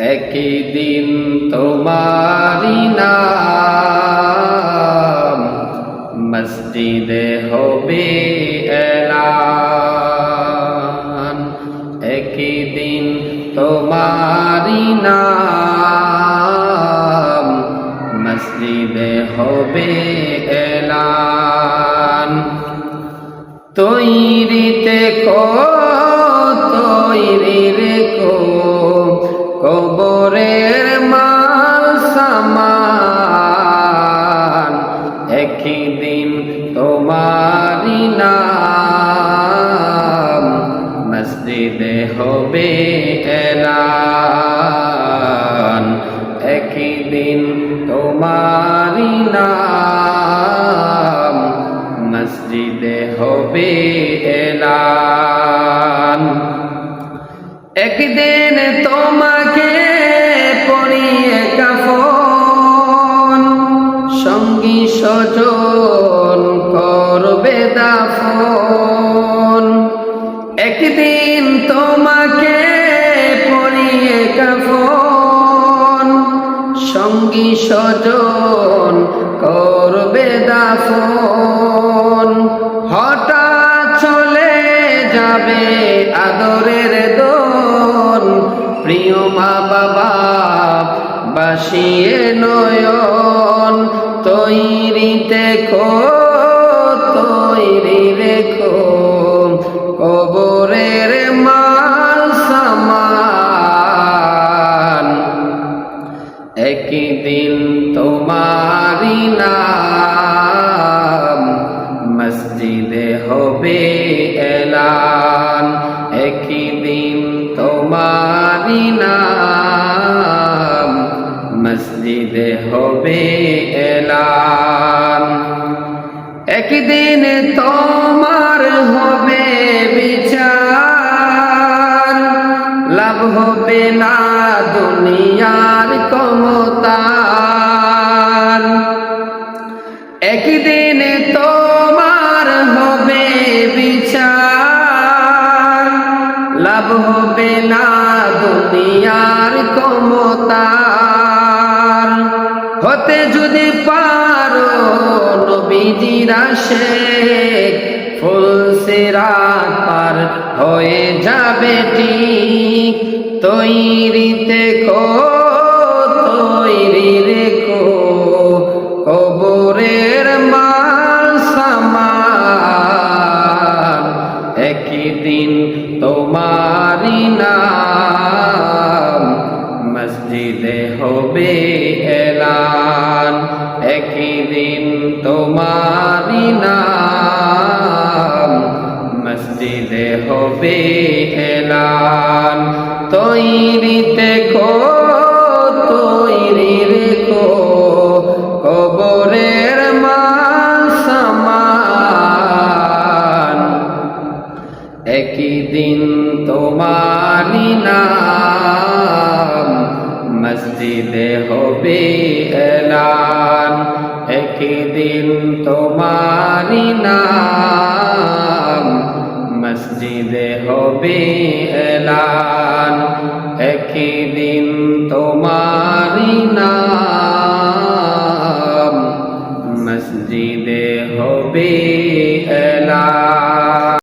একই দিন তোমারি নাম মসজিদে হবে এলান। একই দিন তোমারি নাম মসজিদে হবে এলান। তৈরিতে কো তৈরি রেখো কবরের মাল সামান, একই দিন তোমারি নাম, মসজিদে হবে এলান, একই দিন তোমারি নাম, মসজিদে হবে এলান। একদিন তোমাকে পরিয়ে কাফন। সঙ্গী সজন করবে দাফন। একদিন তোমাকে পরিয়ে কাফন। সঙ্গী সজন করবে দাফন। হঠাৎ চলে যাবে আদরের দোন। প্রিয় মা বাবা বাসিয়ে নয়ন তৈরিতে খো তৈরি রেখো। কবরের মাল সামান। একই দিন তোমারি নাম, মসজিদে হবে এলান। একই দিন তোমারি নাম মসজিদে হবে এলান। একদিন তোমার হবে বিচার। লাভ হবে না দুনিয়ার কমতার একদিন তোমার হবে বিচার। লাভ হবে না দুনিয়ার কমতার হতে যদি পারো নবীজিরা শেখ ফুলসিরাত পার হয়ে যাবে ঠিক। তৈরিতে কো তৈরি রেখো, কবরের মাল একই দিন তোমারি নাম, মসজিদে হবে তোমারি নাম মসজিদে হবে এলান তৈরিতে কো তৈরি রেখো কবরের সামান। একই দিন তোমারি নাম মসজিদে হবে এলান তোমারি নাম মসজিদে হবে এলান। একই দিন তোমারি নাম মসজিদে হবে